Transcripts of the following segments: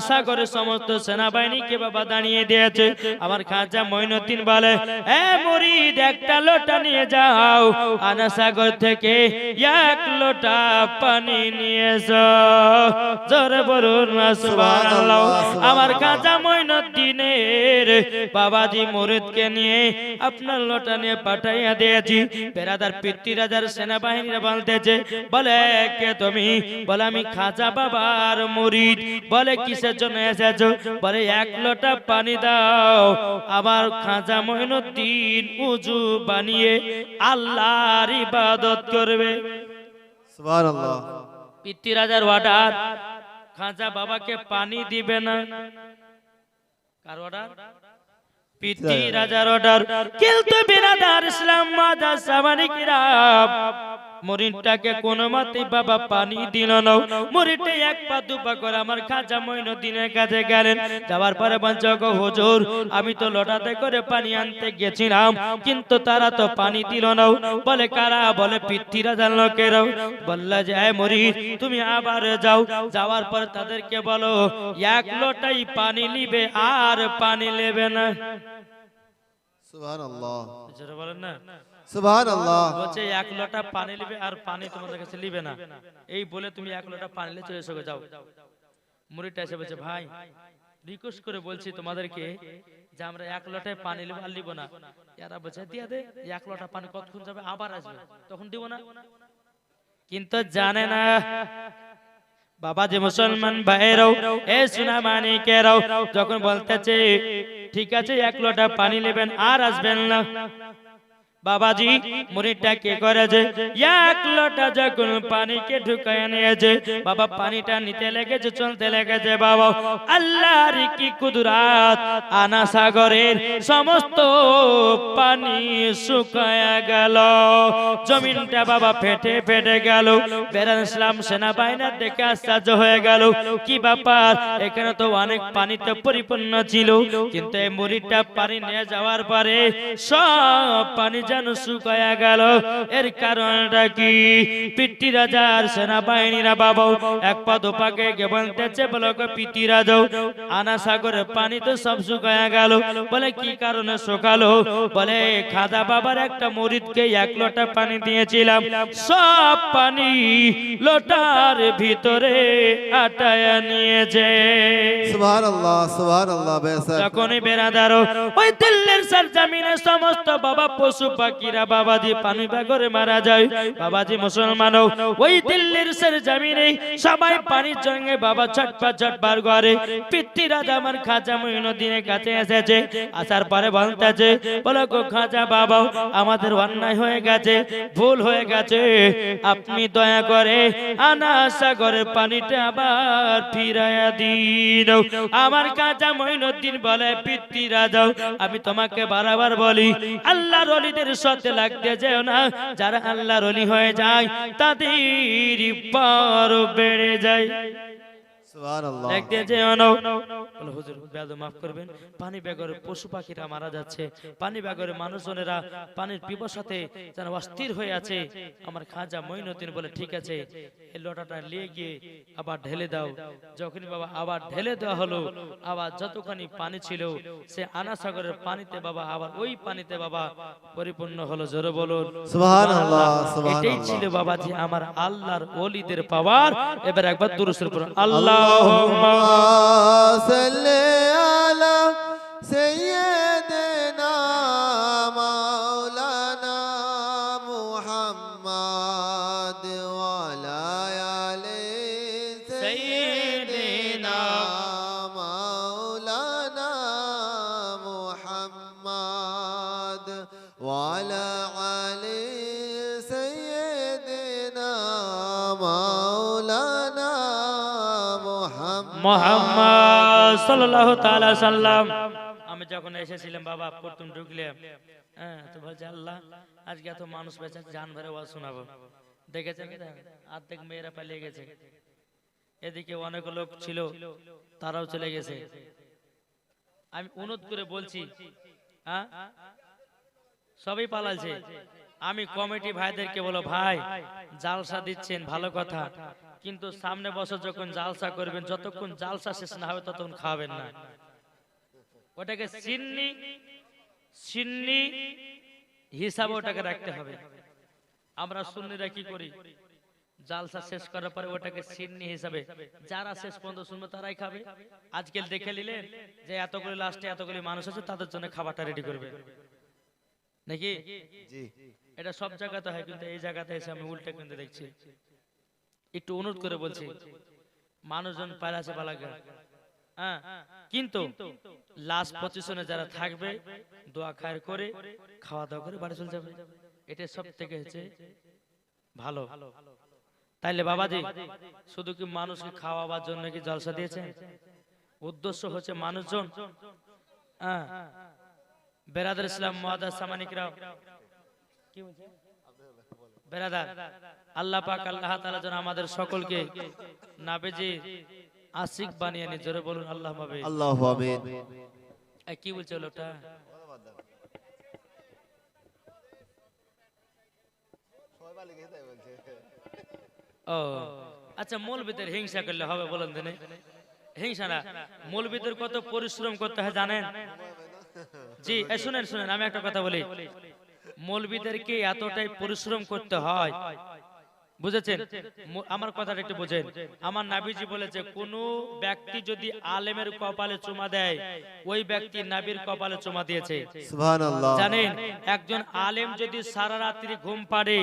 আনাসাগরের সমস্ত সেনাবাহিনীকে বাবা দাঁড়িয়ে দিয়েছে। আমার খাজা মঈনুদ্দিন বলে, এ মুরিদ, একটা লোটা নিয়ে যাও। আনাসাগর থেকে এক লোটা পানি নিয়ে এসো। জোরে বলুন সুবহানাল্লাহ। আমার খাজা মঈনুদ্দিনের বাবাজি মুরিদকে নিয়ে আপনার লোটা নিয়ে পাঠাইয়া দিয়েছি। বেরাদার পিতৃরাজার সেনাবাহিনীরা বলতেছে, বলে, কে তুমি? বলে, আমি খাজা বাবার মুরিদ। বলে কিসের জন্য এসেছ? বলে এক লোটা পানি দাও। আবার খাজা মঈনুদ্দিন উজু বানিয়ে আল্লাহর ইবাদত করবে। সুবহানাল্লাহ। পিতৃরাজার অর্ডার খাজা বাবাকে পানি দিবে না। কার অর্ডার? পিতৃ রাজার অর্ডার। কিন্তু বিরাদার ইসলাম মাদার সামানিকরা মরিনটাকে কোনো মতে বাবা পানি দিল না। মরিনটা এক পা দুপা করে আমার খাজা মঈনুদ্দিনের কাছে গেলেন। যাওয়ার পরে বলছে গো হুজুর আমি তো লোটাতে করে পানি আনতে গেছিলাম কিন্তু তারা তো পানি দিল না। বলে কারা? বলে পিতৃ রাজার লোকেরাও বললা যে "এই মরিদ তুমি আবার যাও। যাওয়ার পর তাদেরকে বলো এক লোটাই পানি নিবে আর পানি নেবে না। সুবহানাল্লাহ। বলেন না? বলছে, এক পানি নিবে আর পানি তোমাদের কাছে না। এই বলে তুমি এক পানি নিয়ে চলে যাও। মুড়িটা বলছে, ভাই রিকোয়েস্ট করে বলছি তোমাদেরকে আমরা এক পানি আর এক পানি কতক্ষণ আবার আসবে। তখন দিব না। কিন্তু জানে না, বাবা যে মুসলমান ভাইরাও এ সোনা মানিকেরাও যখন বলতেছে, ঠিক আছে, এক লোটা পানি নেবেন আর আসবেন না। বাবাজি, মুড়িটা কে করেছে? এক লোটা যখন পানিকে ঢুকায় নিয়েছে, বাবা পানিটা নিতে লেগেছে, চলতে লেগেছে, বাবা। আল্লাহর কি কুদরাত? আনা সাগরের সমস্ত পানি শুকায়া গেল। জমিনটা বাবা ফেটে ফেটে গেল। বেরান ইসলাম সেনাবাহিনীর দেখে আশ্চর্য হয়ে গেল। কি ব্যাপার? এখানে তো অনেক পানিতে পরিপূর্ণ ছিল। কিন্তু এই মুড়িটা পানি নিয়ে যাওয়ার পরে সব পানি যেন শুকায়া গেল। এর কারণটা কি? পিটি রাজার সেনাবাহিনীরা বাবা এক পা দোপাকে বলতেছে বলো পিটি রাজাও আনা সাগরের পানি তো সব শুকায়া গেল। বলে কি কারণে শুকালো? বলে খাদা বাবার একটা মরিদকে এক লোটা পানি দিয়েছিলাম। সব পানি লোটার ভিতরে আটায়া নিয়েছে। সুবহানাল্লাহ সুবহানাল্লাহ বেসা যখনই বেড়াদারো ওই দিল্লির সার জামিনে সমস্ত বাবা পশু পাখিরা বাবাজি পানি বাগরে মারা যায়। বাবাজি মুসলমান ওই দিল্লির সার জামিনে সবাই পানির জঙ্গে বাবা ছটপা ছটবার করে। পিতৃরাজ আমার খাজা মঈনুদ্দিনের কাছে এসেছে, আসার পরে বলতেছে, বলো গো খাজা বাবা, আমাদের অন্যায় হয়ে গেছে, ভুল হয়ে গেছে। আপনি দয়া করে আনা সাগরের পানিটা আবার ফিরাইয়া দিন। আমার কাজা মঈনুদ্দিন বলে, পিতৃ রাজাও আমি তোমাকে বারবার বলি, আল্লাহর অলিদের সাথে লাগতে যেও না। যারা আল্লাহর অলি হয়ে যায় তাদের পর বেড়ে যায়। সুবহানাল্লাহ। দেখতে বলে হুজুর বেয়াদব মাফ করবেন। পানি বেগরে পশু পাখিরা মারা যাচ্ছে। পানি বেগরে মানুষজনেরা পানির পিপাসাতে যেন অস্থির হয়ে আছে। আমার খাজা মঈনুদ্দিন বলে ঠিক আছে এই লোটাটা নিয়ে গিয়ে আবার ঢেলে দাও। যখনই বাবা আবার ঢেলে দেওয়া হলো আবার যতখানি পানি ছিল সে আনা সাগরের পানিতে বাবা আবার ওই পানিতে বাবা পরিপূর্ণ হলো। জোরে বলুন। এটাই ছিল বাবা যে আমার আল্লাহর ওলিদের পাওয়ার। এবার একবার দুরুসের পর আল্লাহ اللهم صل على سيدنا আমি যখন এসেছিলাম, বাবা প্রথম ঢুকলে হ্যাঁ আল্লাহ, আজকে এত মানুষ বেঁচে জান ভরে ওয়াজ শোনাবো। দেখেছেন অর্ধেক মেয়েরা পালিয়ে গেছে। এদিকে অনেক লোক ছিল, তারাও চলে গেছে। আমি অনুরোধ করে বলছি হ্যাঁ সবই পালাচ্ছে আমি কমিটি ভাইদেরকে বলো, ভাই, জালসা দিচ্ছেন, ভালো কথা। কিন্তু সামনে বছর যখন জালসা করবেন যতক্ষণ জালসা শেষ না হবে ততক্ষণ খাওয়াবেন না। ওটাকে সিন্নি সিন্নি হিসাবে ওটাকে রাখতে হবে। আমরা সুন্নিরা কি করি? জালসা শেষ করার পরে ওটাকে সিন্নি হিসাবে যারা শেষ পর্যন্ত শুনবে তারাই খাবে। আজকাল দেখে নিলেন যে এতগুলি লাস্টে এতগুলি মানুষ আছে তাদের জন্য খাবারটা রেডি করবে। নাকি? জি। এটা সব জায়গাতে হয় কিন্তু এই জায়গাতে এসে আমি উল্টে কিন্তু দেখছি। একটু অনুরোধ করে বলছি, মানুষজন পারে আছে বালাগা হ্যাঁ কিন্তু লাস্ট পজিশনে যারা থাকবে, দোয়া খায়ের করে খাওয়া দাওয়া করে বাড়ি চলে যাবে। এটা সব থেকে হচ্ছে ভালো। তাইলে বাবাজি, শুধু কি মানুষকে খাওয়াবার জন্য কি জলসা দিয়েছে উদ্দেশ্য হচ্ছে মানুষজন হ্যাঁ বেরাদার ইসলাম মহাদার সামানিকরাও। কি বলছে বেরাদার। আল্লাহ পাক আল্লাহ তাআলা যেন আমাদের সকলকে নাবেজি আশিক বানিয়ে নি জোরে বলুন আল্লাহ পাবে আল্লাহ আমিন। কি বলছে লোকটা? ও আচ্ছা মৌলবীদের হিংসা করলে হবে বলেন দিনে হিংসা না মৌলবীদের কত পরিশ্রম করতে হয় জানেন? জি শুনেন শুনেন আমি একটা কথা বলি। মৌলবীদেরকে এতটাই পরিশ্রম করতে হয়? বুঝেছেন? আমার কথাটা একটু বুঝেন। আমার নাবিজি বলেছে কোন ব্যক্তি যদি আলেমের কপালে চুমা দেয় ওই ব্যক্তি নাবির কপালে চুমা দিয়েছে। জানেন একজন আলেম যদি সারা রাত্রি ঘুম পাড়ে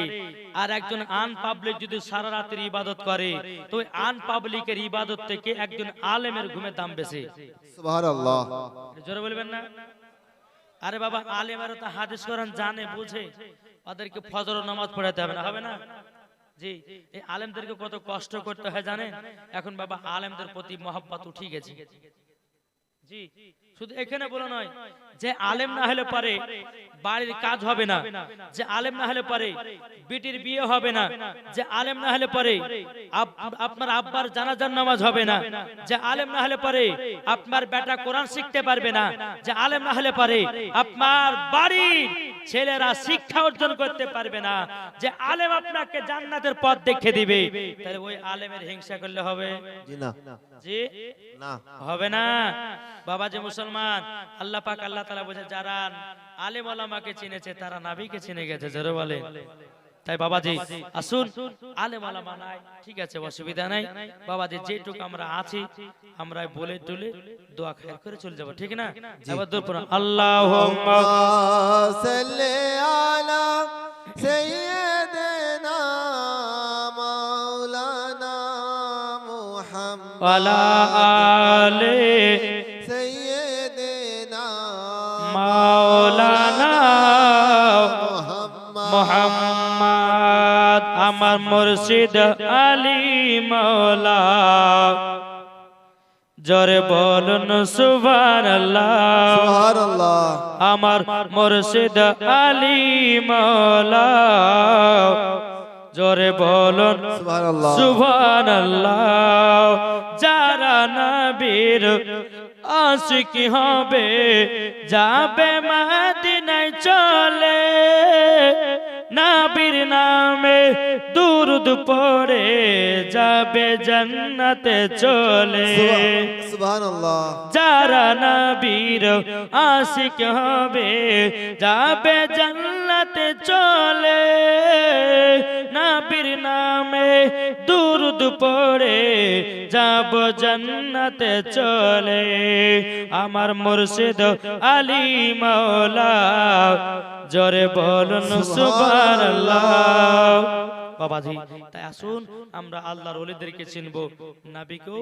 আর একজন আন পাবলিক যদি সারা রাত্রি ইবাদত করে তো আন পাবলিকের ইবাদত থেকে একজন আলেমের ঘুমের দাম বেশি। জোরে বলবেন না? আরে বাবা আলেমেরা তো হাদিস কোরআন জানে বুঝে। ওদেরকে ফজর ও নামাজ পড়াতে হবে না হবে না? জি, এই আলেমদেরকে কত কষ্ট করতে হয় জানেন? এখন বাবা, আলেমদের প্রতি মহব্বত উঠে গেছে। জি, শুধু এখানে বলে নয়, যে আলেম না হলে পারে বাড়ির কাজ হবে না, যে আলেম না হলে পারে বিটির বিয়ে হবে না, যে আলেম না হলে পারে আপনার আব্বার জানাজার নামাজ হবে না, যে আলেম না হলে পারে আপনার বেটা কোরআন শিখতে পারবে না, যে আলেম না হলে পারে আপনার বাড়ির ছেলেরা শিক্ষা অর্জন করতে পারবে না যে আলেম আপনাকে জান্নাতের পথ দেখে দিবে। তাহলে ওই আলেমের হিংসা করলে হবে? জি না। জি? না। হবে না? বাবা যে মুসলমান আল্লাহ পাক আল্লাহ তাআলা বোঝে যারা আলেম ওলামাকে চিনেছে তারা নাবিকে চিনে গেছে জোরে বলে তাই বাবাজি আসুন আলেম ওলামা নাই ঠিক আছে অসুবিধা নাই। বাবাজি যেটুকু আমরা আছি আমরা বলে টুলে দোয়া খায়ের করে চলে যাব ঠিক না? এবার দূর পড়ো। আল্লাহ সাল্লি আলা সাইয়্যিদিনা মাওলানা মুহাম্মদ ওয়ালা আলে সাইয়্যিদিনা মাওলানা আমার মুর্শিদ আলী মৌলা। জরে বলুন সুবহানাল্লাহ। সুবহানাল্লাহ। আমার মুর্শিদ আলী মৌলা। জরে বলুন সুবহানাল্লাহ। সুবহানাল্লাহ। যারা নবীর আশিক হবে যাবে মদিনায় চলে। নবীর নামে দুরুদ পড়ে যাবে জান্নাতে চলে। যারা নবীর আশিক হবে যাবে জান্নাতে চলে। নবীর নামে দুরুদ পড়ে যাব জান্নাতে চলে। আমার মুর্শিদ আলী মাওলা জরে বলুন সুবহানাল্লাহ। বাবাজি তাই আসুন আমরা আল্লাহর ওলিদেরকে চিনবো। নাবিকেও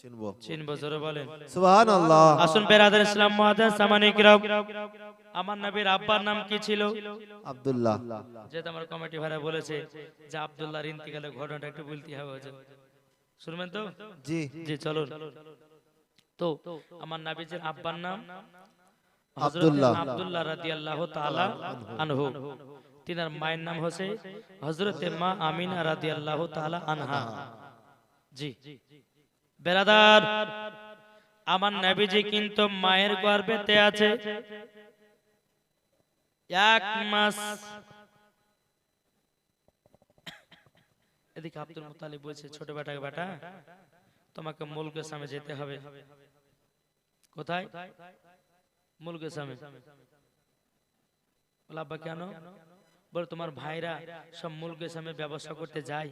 চিনবো। চিনবো জোরে বলেন। সুবহানাল্লাহ। আসুন বেরাদার ইসলাম মহাদান সামানিক রব আমার নবীর আব্বার নাম কি ছিল? আব্দুল্লাহ। যেটা আমার কমিটি ভাড়া বলেছে যে আব্দুল্লাহর ইন্তিকালের ঘটনাটা একটু বলতে হবে। শুনবেন তো? জি। জি চলুন। তো আমার নাবিজের আব্বার নাম? আব্দুল্লাহ। আব্দুল্লাহ রাদিয়াল্লাহু তাআলা আনহু। তিনার মায়ের নাম হচ্ছে হযরতে মা আমিনা রাদিয়াল্লাহু তাআলা আনহা। জি। বেরাদার আমার নবীজি কিন্তু মায়ের গর্ভেতে আছে। এক মাস। এদিকে আব্দুল মুতালিব বলছে ছোট বেটাকে বেটা তোমাকে মুলকের সামনে যেতে হবে। কোথায়? মুলকের সামনে বলে আব্বা কেন বলে তোমার ভাইরা সব মুলকের সামনে ব্যবসা করতে যায়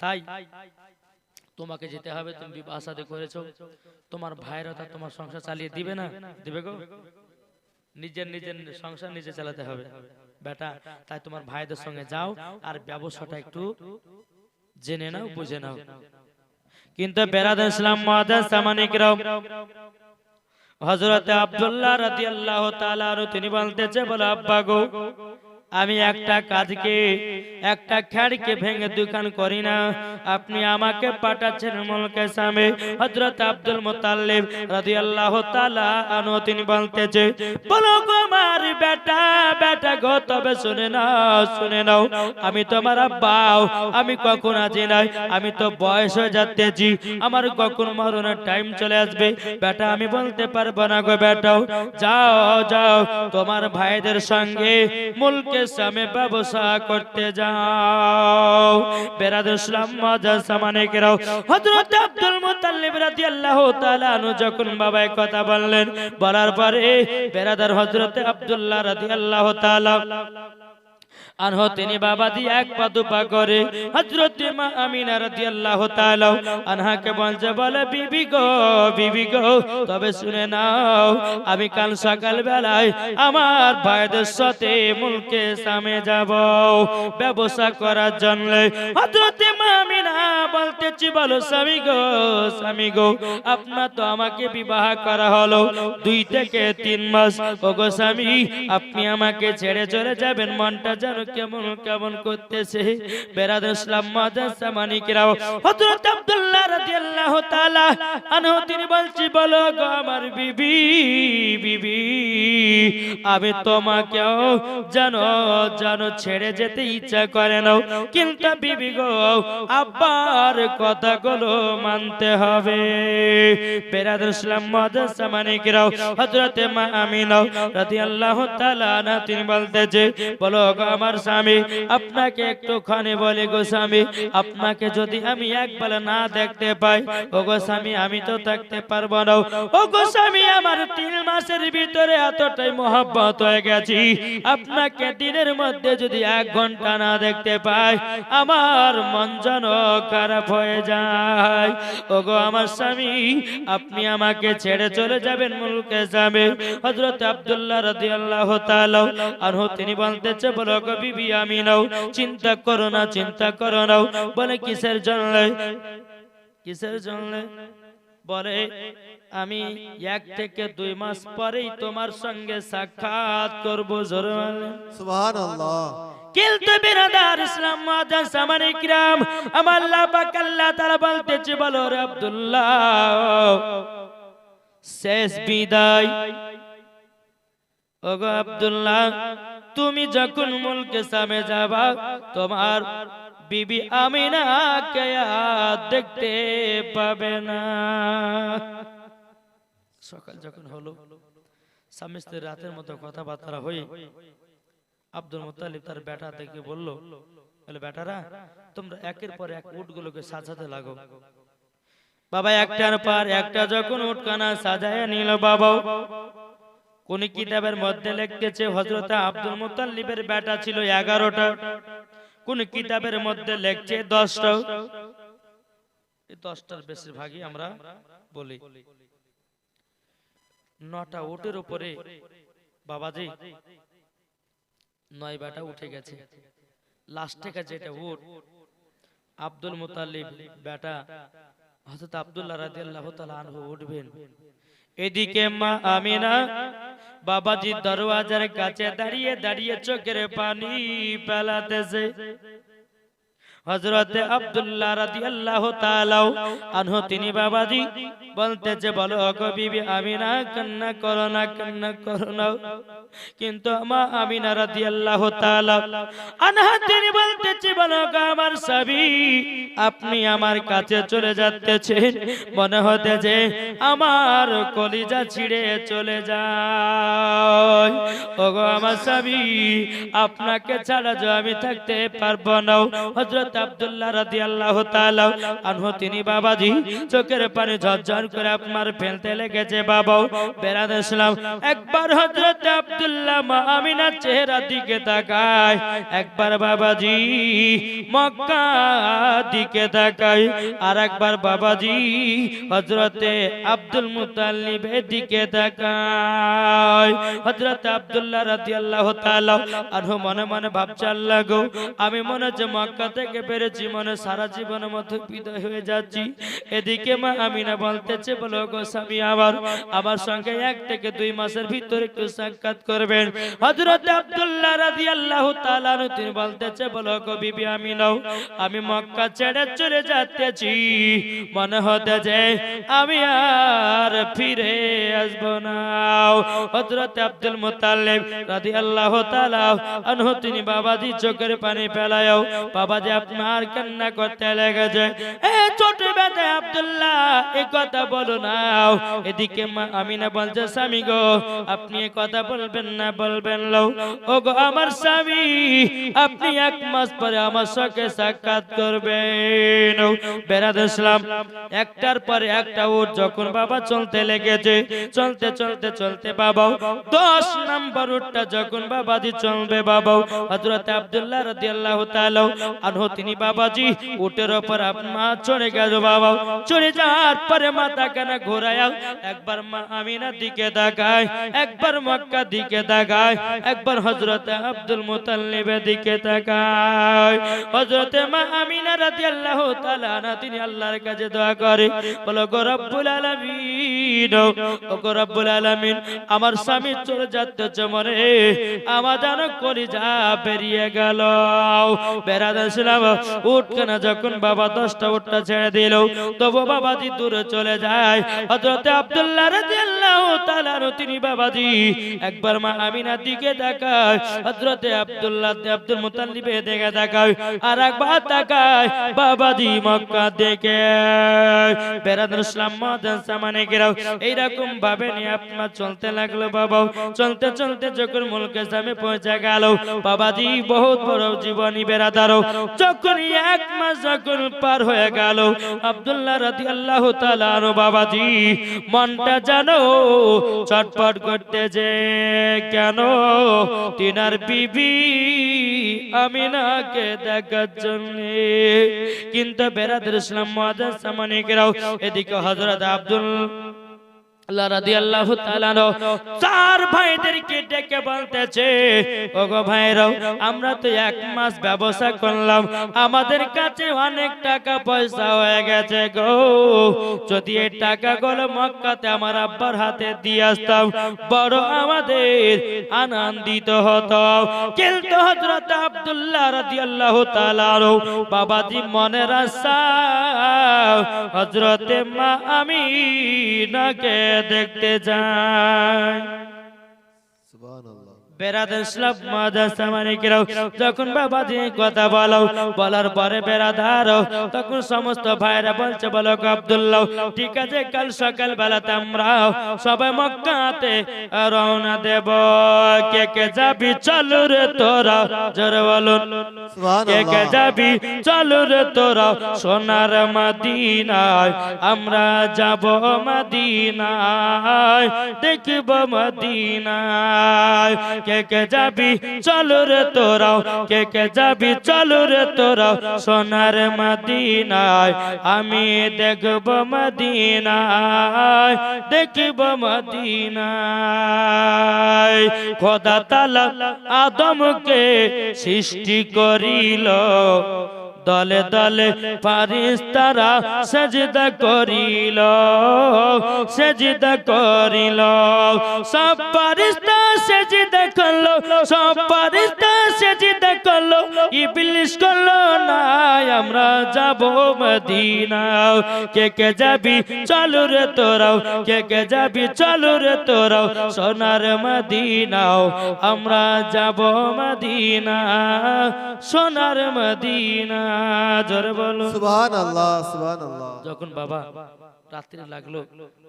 তাই তোমাকে যেতে হবে তুমি বিবাহ শাদী করেছ তোমার ভাইরা তা তোমার সংসার চালিয়ে দিবে না দিবে গো নিজের নিজের সংসার নিজে চালাতে হবে বেটা তাই তোমার ভাইদের সঙ্গে যাও আর ব্যবসাটা একটু জেনে নাও বুঝে নাও। কিন্তু বেরাদ ইসলাম মহাদান সামানিকরাও হযরতে আব্দুল্লাহ আল্লাহ তালা আরও তিনি বলতেছে বলে আব্বা গো আমি একটা কাজকে একটা খ্যাড়কে ভেঙে দোকান করি না। আপনি আমাকে পাঠাচ্ছেন মুলকে সামে। হযরত আব্দুল মুতাল্লিব রাদিয়াল্লাহু তাআলা আনহু তিনি বলতেছে বলো গো আমার বেটা বেটা গো তবে শুনে নাও শুনে নাও। আমি তোমার আব্বাও আমি কখন আছি নাই? আমি তো বয়স হয়ে আমার কখন মরণের টাইম চলে আসবে? বেটা আমি বলতে পারব না গো বেটাও। যাও যাও তোমার ভাইদের সঙ্গে মুলকে সামে ব্যবসা করতে যাও। বেরাদ ইসলাম মজা সামানে কেরাও হযরত আব্দুল মুতাল্লিব রাদিয়াল্লাহু তাআলা আনহু যখন বাবা কথা বললেন, বলার পরে বেরাদার হযরতে আব্দুল্লাহ রাদিয়াল্লাহু তাআলা আনহ তিনি বাবা দিয়ে এক পা দুপা করে। হযরত মা আমিনা রাদিয়াল্লাহু তাআলা আনহাকে বলছে, বলে, বিবি গো বিবি গো, তবে শুনে নাও, আমি কাল সকাল বেলায় আমার ভাইদের সাথে মুলকে সামে যাব ব্যবসা করার জন্য। হযরত মা আমিনা বলতেছি, বলো, স্বামী গো স্বামী গো, আপনার তো আমাকে বিবাহ করা হলো দুই থেকে তিন মাস। ওগো স্বামী, আপনি আমাকে ছেড়ে চলে যাবেন, মনটা যেন কেমন কেমন করতেছে? বেরাদ ইসলাম মাদ্রাসা মানিকরাও হযরত আব্দুল্লাহ রাদিয়াল্লাহু তাআলা আনহু, তিনি বলছি, বলো গো আমার বিবি বিবি, আমি তোমাকেও জানো জানো, ছেড়ে যেতে ইচ্ছা করে নাও। কিন্তু বিবি গো, আব্বার কথাগুলো মানতে হবে। বেরাদ ইসলাম মাদ্রাসা মানিকরাও হযরত মা আমিনা রাদিয়াল্লাহু তাআলা আনহা, তিনি বলতেছে, বলো গো আমার স্বামী, আপনাকে একটুখানি বলে গো স্বামী, আপনাকে যদি আমি একবার না দেখতে পাই ও গো স্বামী, আমি তো থাকতে পারব না। ও গো স্বামী, আমার তিন মাসের ভিতরে এতটাই মহব্বত হয়ে গেছি। আপনাকে দিনের মধ্যে যদি এক ঘণ্টা না দেখতে পাই, আমার মন যেন খারাপ হয়ে যায়। ও গো আমার স্বামী, আপনি আমাকে ছেড়ে চলে যাবেন মুলকে যাবে হযরত আব্দুল্লাহ রাদিয়াল্লাহু তাআলা আনহু, তিনি বলতেছে, বলো গো বিবি আমি নাও চিন্তা করো না চিন্তা করো না। বলে কিসের জন্য? কিসের জন্য? বলে আমি এক থেকে দুই মাস পরেই তোমার সঙ্গে সাক্ষাৎ করব জোরে সুবহানাল্লাহ। কিন্তু বিরাদার ইসলাম মাদান সামানে কিরাম আমার আল্লাহ পাক আল্লাহ তাআলা বলতেছে বলো রে আব্দুল্লাহ শেষ বিদায়। ওগো আব্দুল্লাহ তুমি যখন মুলকে সামে যাবা, তোমার বিবি আমিনাকে আর দেখতে পাবে না। সকাল যখন হলো স্বামী রাতের মতো কথাবার্তা হয়ে আব্দুল মুতালিব তার বেটা থেকে বলল, বলে, বেটারা, তোমরা একের পর এক উটগুলোকে সাজাতে লাগো। বাবা একটার পর, একটা যখন উটখানা সাজায় নিল বাবা কোন কিতাবের মধ্যে লিখতেছে হযরত আব্দুল মুতাল্লিবের বেটা ছিল এগারোটা। কোন কিতাবের মধ্যে লিখছে দশটা? এই দশটার বেশিরভাগই আমরা বলি। নটা উটের উপরে। বাবাজি নয় বেটা উঠে গেছে। লাস্ট থেকে যেটা উট। আব্দুল মুতাল্লিব বেটা হজরত আব্দুল্লাহ রাদিয়াল্লাহু তাআলা আনহু উঠবেন। এদিকে মা আমিনা বাবাজি দরওয়াজার কাছে দাঁড়িয়ে দাঁড়িয়ে চোখের পানি পেলাতেছে হযরতে আব্দুল্লাহ রাদিয়াল্লাহু তাআলা আনহ, তিনি বাবাজি বলতেছে বলো গো বিবি, আমিনা, কান্না করো না, কান্না করো না। কিন্তু মা আমিনা রাদিয়াল্লাহু তাআলা আনহা, তিনি বলতেছে বলো আমার স্বামী, আপনি আমার কাছে চলে যাচ্ছেন। মনে হতে যে, আমার কলিজা ছিঁড়ে চলে যায়। ওগো আমার স্বামী, আপনাকে ছাড়া যে আমি থাকতে পারব না। হযরত তিনি করে ফেলতে লেগেছে বাবা মক্কা দিকে আর একবার বাবাজি আব্দুল মুতাল্লিবের দিকে তাকায়। আব্দুল্লাহ রাদিয়াল্লাহু তাআলা আনহু মনে মনে ভাবছে, আল্লাহ আমি মনে হচ্ছে মক্কা থেকে বেরেছি মনে সারা জীবনের মতো বিদায় হয়ে যাচ্ছি। এদিকে মা আমিনা বলতেছে, বলো গো স্বামী আমার আমার সঙ্গে এক থেকে দুই মাসের ভিতরে একটু সাক্ষাৎ করবেন। হযরত আব্দুল্লাহ রাদিয়াল্লাহু তাআলা আনহু, তিনি বলতেছে, বলো গো বিবি আমিনাও আমি মক্কা ছেড়ে চলে যাচ্তেছি মনে হতে যে আমি আর ফিরে আসব না। হযরত আব্দুল মুতাল্লিব রাদিয়াল্লাহু তাআলা আনহু, তিনি বাবাজি চোখের পানি ফেলায়ও, বাবাজি আপনার কান্না করতে লেগেছে। এ ছোট বেটা আব্দুল্লাহ এই কথা বলো না। এদিকে মা আমিনা বলছে, স্বামী গো, আপনি এ কথা বলবেন না, বলবেন লও ও গো আমার স্বামী, আপনি এক মাস পরে আমার সঙ্গে সাক্ষাৎ করবেন। বেড়াদ ইসলাম একটার পরে একটা উঠ যখন বাবা চলতে লেগেছে, চলতে চলতে চলতে বাবা দশ নাম্বার উঠটা যখন বাবাজি চলবে বাবা হযরত আব্দুল্লাহ রাদিয়াল্লাহু তাআলা আনহু তিনি বাবাজি, উটের উপর আপনা চড়ে গেল বাবা। চড়ে যাওয়ার পরে মাথা কানা ঘোরায়া? একবার মা আমিনার দিকে তাকায়, একবার মক্কা দিকে তাকায়, একবার হযরত আব্দুল মুতাল্লিবের দিকে তাকায়। হযরতে মা আমিনা রাদিয়াল্লাহু তাআলা আনহা, তিনি আল্লাহর কাছে দোয়া করে, বলো গো রব্বুল আলামিন ও গো রব্বুল আলামিন, আমার স্বামী চলে যাচ্ছে মরে, আমার যেন করি যা বেরিয়ে গেল। বেড়াদাম উঠ যখন বাবা দশটা ছেড়ে দিল, তবু দূরে চলে যায়। আনহু তিনি একবার মা আমিনার দিকে আব্দুল্লাহ আব্দুল আর একবার মক্কা দেখে। এইরকম ভাবে আপনার চলতে লাগল বাবা। চলতে চলতে যখন মুলকে পৌঁছে গেল, বাবাজি বহুত বড় জীবনী বেরাদারও যখন এক মাস যখন পার হয়ে গেল রাদি আল্লাহ বাবাজি, মনটা জানো চটপট করতে যে, কেন তিনার বিবি আমিনাকে দেখার জন্য। কিন্তু বেরাদের ইসলাম মহাদান সামানিকরাও এদিকে হজরত আব্দুল আল্লাহ রাদিয়াল্লাহু তাআলা চার ভাইদেরকে ডেকে বলতেছে, ওগো আমরা তো এক মাস ব্যবসা করলাম, আমাদের কাছে অনেক টাকা পয়সা হয়ে গেছে গো। যদি এই মক্কাতে আমার আব্বার হাতে দিয়ে আসতাম, বড় আমাদের আনন্দিত হতো। কিন্তু হযরত আব্দুল্লাহ রাদিয়াল্লাহু তাআলা বাবাজি মনের আশা হযরতে মা আমিনাকে দেখতে যায় সুবহানাল্লাহ। বেরাদের ইসলাম মাদ্রাসা মালিকেরাও যখন বাবাজি কথা বলো বলার পরে বেরাদার তখন সমস্ত ভাইরা বলছে বলো আব্দুল্লাহ ঠিক আছে কাল সকাল বেলাতে আমরা সবাই মক্কাতে রওনা দেব। কে কে যাবি চলো রে তোরা জোরে বলুন। কে কে যাবি চলো রে তোরা সোনার মদিনায় আমরা যাব মদিনায় দেখব মদিনায়। কে কে যাবি? চলো রে তোরাও। কে কে যাবি? চলো রে তোরাও। সোনার মদিনায় আমি দেখব মদিনায় দেখব মদিনায়। খোদা তালা আদমকে সৃষ্টি করিল। দলে দলে ফারিস্তারা সেজদা করিল সেজদা করিল। সব ফারিস্তা সেজদা করল, সব ফারিস্তা সেজদা করল ইবলিস করল না আমরা যাব মদিনা কে কে যাবি, চলো রে তোরাও, কে কে যাবি, চলো রে তোরাও, সোনার মদিনাও, আমরা যাব মদিনা সোনার মদিনা জোরে বলো। সুবহানাল্লাহ সুবহানাল্লাহ। যখন বাবা রাত্রি লাগল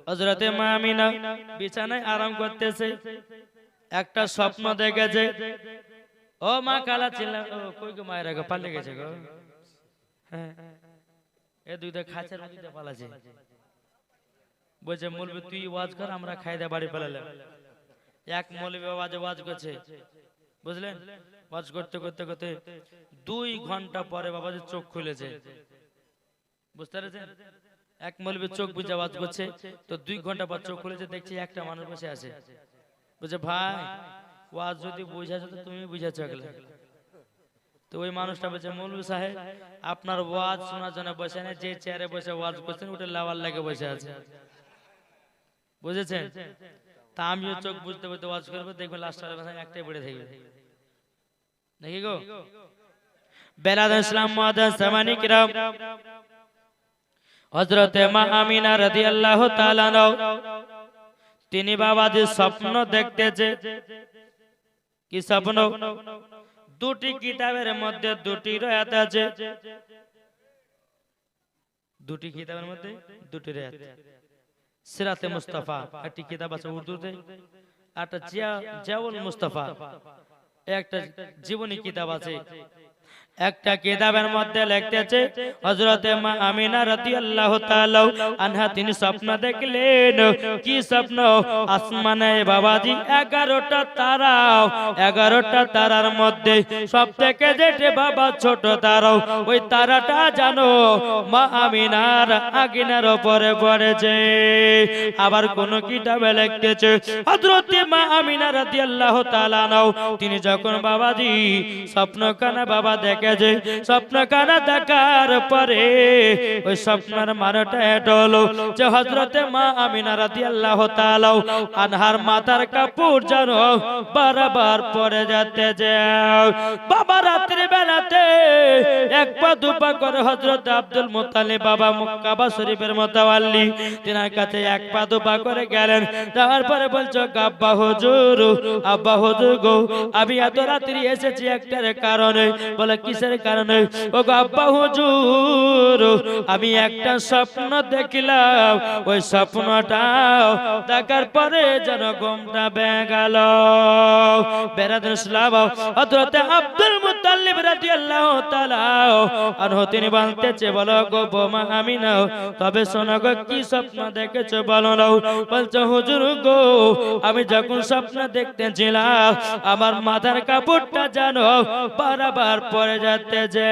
হজরতে মা আমিনা বিছানায় আরাম করতেছে একটা স্বপ্ন দেখেছে। ও মা কালা ও কই গো মায়ের গো পালিয়ে গেছে গো। হ্যাঁ এ দুইটা খাঁচার মধ্যে পালাছে। বলছে মৌলবি তুই ওয়াজ কর আমরা খাই দে বাড়ি পেলালাম। এক মৌলবি আওয়াজে ওয়াজ করছে। বুঝলেন? ওয়াজ করতে করতে করতে দুই ঘণ্টা পরে বাবাজি চোখ খুলেছে। বুঝতে পেরেছেন? এক মৌলবি চোখ বুঝে আওয়াজ করছে, তো দুই ঘণ্টা পর চোখ খুলেছে, দেখছি একটা মানুষ বসে আছে। বলছে, ভাই, ওয়াজ যদি বুঝাছো তো তুমি বুঝাচ্ছ একলা। তো ওই মানুষটা বলছে, মৌলবি সাহেব, আপনার ওয়াজ শোনার জন্য বসে না যে চেয়ারে বসে ওয়াজ করছেন ওটা লাওয়ার লাগে বসে আছে। বুঝেছেন? তা আমিও চোখ বুঝতে বুঝতে ওয়াজ করব, দেখব লাস্ট একটাই বেড়ে থাকবে। দেখি গো বেলাদ ইসলাম মহাদান সামানি কিরাম। হজরতে মা আমিনা রাদিয়াল্লাহু তাআলা নও তিনি বাবাজি স্বপ্ন দেখতেছে। কি স্বপ্ন? দুটি কিতাবের মধ্যে দুটি রয়াত আছে। দুটি কিতাবের মধ্যে দুটি রয়াত। সিরাতে মুস্তাফা একটি কিতাব আছে উর্দুতে। একটা জিয়া জিয়াউল মুস্তাফা। একটা জীবনী কিতাব আছে। একটা কিতাবের মধ্যে লিখতেছে, হযরতে মা আমিনা রাদিয়াল্লাহু তাআলা আনহা, তিনি স্বপ্ন দেখলেন, কি স্বপ্ন? আসমানে বাবাজি 11টা তারা 11টা তারার মধ্যে সবথেকে যেটা বাবা ছোট তারা, ওই তারাটা জানো, মা আমিনার আগিনার উপরে পড়েছে। আবার কোন কিতাবে লিখতেছে, হযরতে মা আমিনা রাদিয়াল্লাহু তাআলা তিনি যখন বাবাজি স্বপ্ন কানা বাবা দেখেছে স্বপ্ন কানা দেখার পরে ওই স্বপ্নের মানেটা এটা যে হযরতে মা আমিনা রাদিয়াল্লাহু তাআলা আনহার মাথার কাপড় যেন বারবার পরে যাতে যায় বাবা, রাত্রি বেলাতে এক পা দুপা করে হযরত আব্দুল মুত্তালিব বাবা কাবা শরীফের মোতাওয়াল্লি তিনার কাছে এক পা দুপা করে গেলেন। যাওয়ার পরে বলছো, আব্বা হুজুর আব্বা হুজুর গো, আমি এত রাত্রি এসেছি একটার কারণে। বলে কিসের কারণে ও আব্বা হুজুর, আমি একটা স্বপ্ন দেখলাম। ওই স্বপ্নটা দেখার পরে যেন ঘুমটা বেগাল আব্দুল তিনি বলতেছে, বলো গো বোমা আমি নাও তবে শোনো গো, কি স্বপ্ন দেখেছ বলো নাও। বলছো, হুজুর গো, আমি যখন স্বপ্ন দেখতেছিলাম, আমার মাথার কাপড়টা জানো বারবার পরে যাচ্ছে যে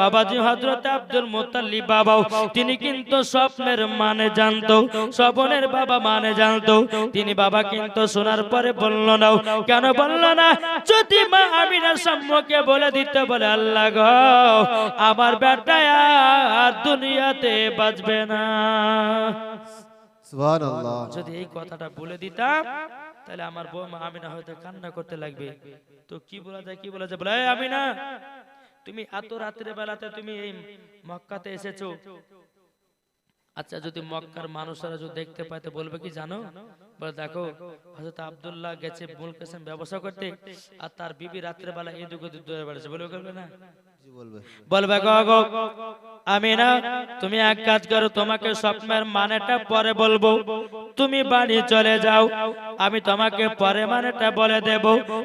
বাবাজি হযরত আব্দুল মুত্তালিব বাবা তিনি কিন্তু স্বপ্নের মানে জানতো স্বপনের বাবা মানে জানতো। তিনি বাবা কিন্তু শোনার পরে বলল না কেন বলল না? যদি মা আমিনার সম্মুখে বলে দিতে বলে আল্লাহ গো আমার বেটা আর দুনিয়াতে বাঁচবে না। সুবহানাল্লাহ। যদি এই কথাটা বলে দিতাম তাহলে আমার বউ মা আমিনা হয়তো কান্না করতে লাগবে। তো কি বলা যায় কি বলা যায়? বলে আমিনা তুমি এত রাত্রে বেলাতে তুমি এই মক্কাতে এসেছ। আচ্ছা যদি মক্কার মানুষরা যদি দেখতে পায় তো বলবে কি জানো? বলে দেখো হযরত আব্দুল্লাহ গেছে মূল কেসেম ব্যবসা করতে আর তার বিবি রাত্রে বেলা এদিক ওদিক দৌড়ে বেড়াচ্ছে। বলে বলবে না? বলবে। বলবে গো গো আমি না তুমি এক কাজ করো তোমাকে স্বপ্নের মানেটা পরে বলব। তুমি বাড়ি চলে যাও। আমি তোমাকে পরে মানেটা বলে দেব।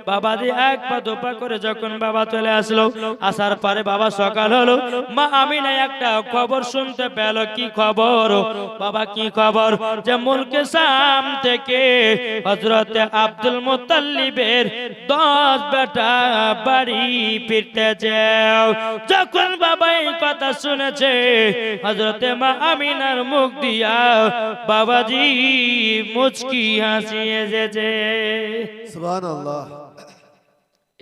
বাবা দি এক পা দুপা করে যখন বাবা চলে আসলো, আসার পরে বাবা সকাল হলো, মা, আমি না একটা খবর শুনতে পেল। কি খবর? বাবা, কি খবর? যে মুলকে সাম থেকে হজরতে আব্দুল মুতাল্লিবের দশ বেটা বাড়ি ফিরতে যাও। যখন বাবা এই কথা শুনেছে হজরতে মা আমিনার মুখ দিয়া বাবাজি মুচকি হাসি এসেছে সুবহানাল্লাহ।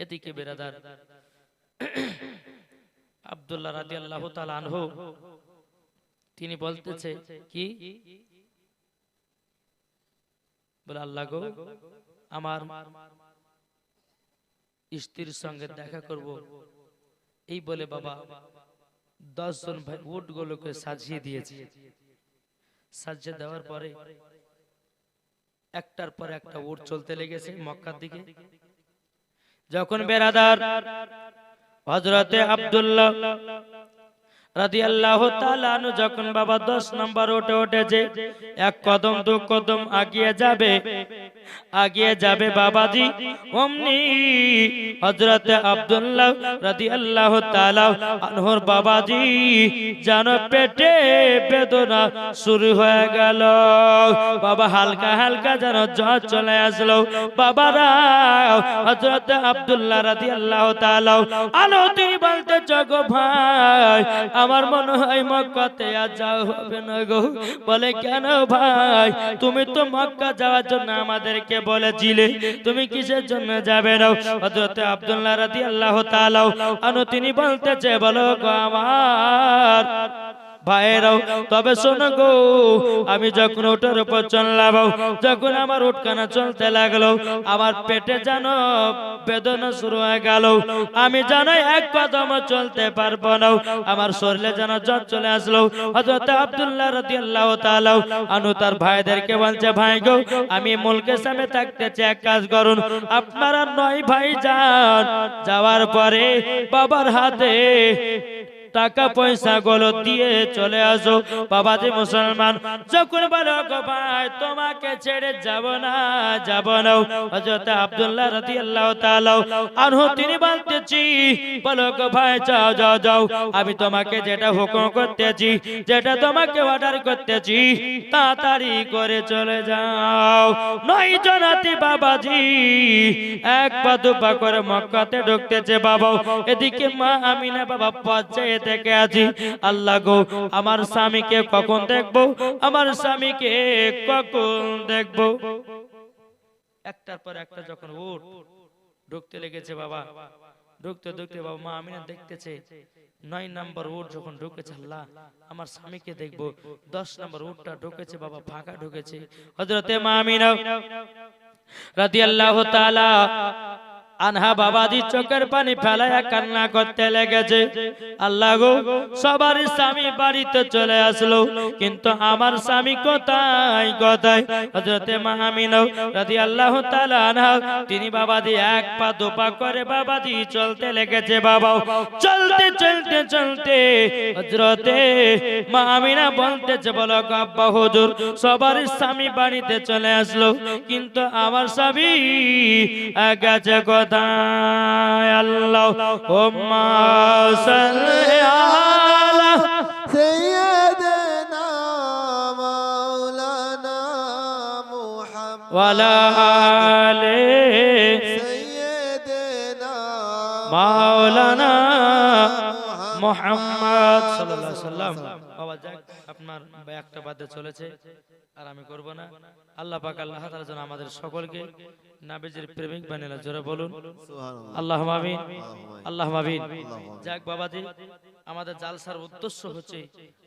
এদিকে বেরাদার আব্দুল্লাহ রাদি আল্লাহ আনহু তিনি বলতেছে কি? বলে আল্লাহ গো আমার স্ত্রীর সঙ্গে দেখা করব। এই বলে বাবা দশ জন ভাই উট গুলোকে সাজিয়ে দিয়েছে। সাজিয়ে দেওয়ার পরে একটার পর একটা উট চলতে লেগেছে মক্কার দিকে। যখন বেরাদার হজরতে আবদুল্লাহ যখন বাবা দশ নম্বর উঠে উঠেছে এক কদম দু কদম আগিয়ে যাবে আগিয়ে যাবে বাবাজি। অমনি হজরত আব্দুল্লাহ রাদি আল্লাহ আনহর বাবাজি যেন পেটে বেদনা শুরু হয়ে গেল। বাবা হালকা হালকা যেন জ্বর চলে আসলো। বাবারা হজরত আব্দুল্লাহ রাদি আল্লাহ আলো তিনি বলতে গো ভাই আমার মনে হয় মক্কাতে আর যাওয়া হবে না গো। বলে কেন ভাই তুমি তো মক্কা যাওয়ার জন্য আমাদেরকে বলেছিলে, তুমি কিসের জন্য যাবে না হযরত আব্দুল্লাহ রাদিয়াল্লাহু তাআলা আনু তিনি বলতেছে, বলো গো আমার ভাইরাও, তবে শোনো গো, আমি যখন ওটার উপর চললাম, যখন আমার উঠকানা চলতে লাগল, আমার পেটে যেন বেদনা শুরু হয়ে গেল। আমি জানো এক কদম চলতে পারব না, আমার শরীরে যেন জ্বর চলে আসলো। হযরত আব্দুল্লাহ রাদিয়াল্লাহু তাআলা আনু তার ভাইদেরকে বলছে, ভাই গো, আমি মুলকের সামনে থাকতেছি এক কাজ করুন। আপনারা নয় ভাই যান যাওয়ার পরে বাবার হাতে টাকা পয়সা গুলো দিয়ে চলে আসো বাবাজি মুসলমান যখন বলো গো ভাই তোমাকে ছেড়ে যাব না যাব না। হযরত আব্দুল্লাহ রাদিয়াল্লাহু তাআলা আনহু তিনি বলতেছি বলো ভাই যাও যাও যাও। আমি তোমাকে যেটা হুকুম করতেছি যেটা তোমাকে অর্ডার করতেছি তাড়াতাড়ি করে চলে যাও। নয় জনাতি বাবাজি এক পা দুপা করে মক্কাতে ঢুকতেছে বাবা। এদিকে মা আমিনা বাবা পর্যায়ে থেকে আছি। আল্লাহ গো, আমার স্বামীকে কখন দেখব? আমার স্বামীকে কখন দেখব? একটার পর একটা যখন উঠ, ঢুকতে লেগেছে বাবা। ঢুকতে ঢুকতে বাবা, মা আমিনা দেখতেছে। নয় নাম্বার উট যখন ঢুকেছে, আল্লাহ, আমার স্বামীকে দেখব। দশ নাম্বার উটটা ঢুকেছে বাবা, ফাঁকা ঢুকেছে। হজরতে মা আমিনা রাদিয়াল্লাহু তাআলা আনহা বাবাজি চোখের পানি ফেলায়া কান্না করতে লেগেছে। আল্লাহ গো, সবার স্বামী বাড়িতে চলে আসলো, কিন্তু আমার স্বামী কোথায় কোথায়? হযরতে মাহামিনা রাদিয়াল্লাহু তাআলা আনহা, তিনি বাবাজি এক পা দু পা করে বাবাজি চলতে লেগেছে। বাবা চলতে চলতে চলতে হযরতে মাহামিনা বলতেছে, বলো আব্বা হুজুর, সবার স্বামী বাড়িতে চলে আসলো, কিন্তু আমার স্বামী গেছে কোথায় داي اللهم صل على سيدنا مولانا محمد آل سيدنا مولانا محمد যাক আপনার একটা বাদে চলেছে আর আমি করব না। আল্লাহ পাক আল্লাহ তাআলা যেন আমাদের সকলকে নাবিজের প্রেমিক বানিয়ে জোরে বলুন। আল্লাহ আমিন। আল্লাহ আমিন। যাক বাবাজি আমাদের জালসার উদ্দেশ্য হচ্ছে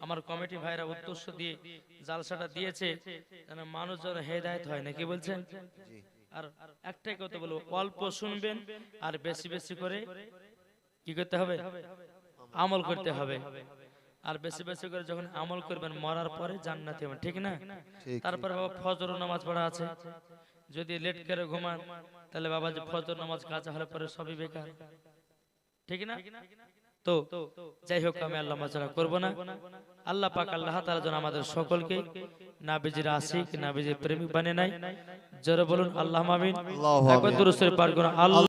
আমার কমিটি ভাইরা উদ্দেশ্য দিয়ে জালসাটা দিয়েছে যেন মানুষজন হেদায়েত হয় নাকি বলছেন? আর একটাই কথা বলব অল্প শুনবেন আর বেশি বেশি করে কি করতে হবে। আমল করতে হবে। আর বেশি বেশি করে যখন আমল করবেন মরার পরে জান্নাতি হবেন ঠিক না? তারপর বাবা ফজর নামাজ পড়া আছে। যদি লেট করে ঘুমান তাহলে বাবা যে ফজর নামাজ কাজা হলে পরে সবই বেকার। ঠিক না? তো যাই হোক আমি আল্লাহ মাজারা করব না। আল্লাহ পাক আল্লাহ তাআলা যেন আমাদের সকলকে নাবিজির আশিক নাবিজির প্রেমিক বানিয়ে নাই জোরে বলুন আল্লাহ মামিন। আল্লাহ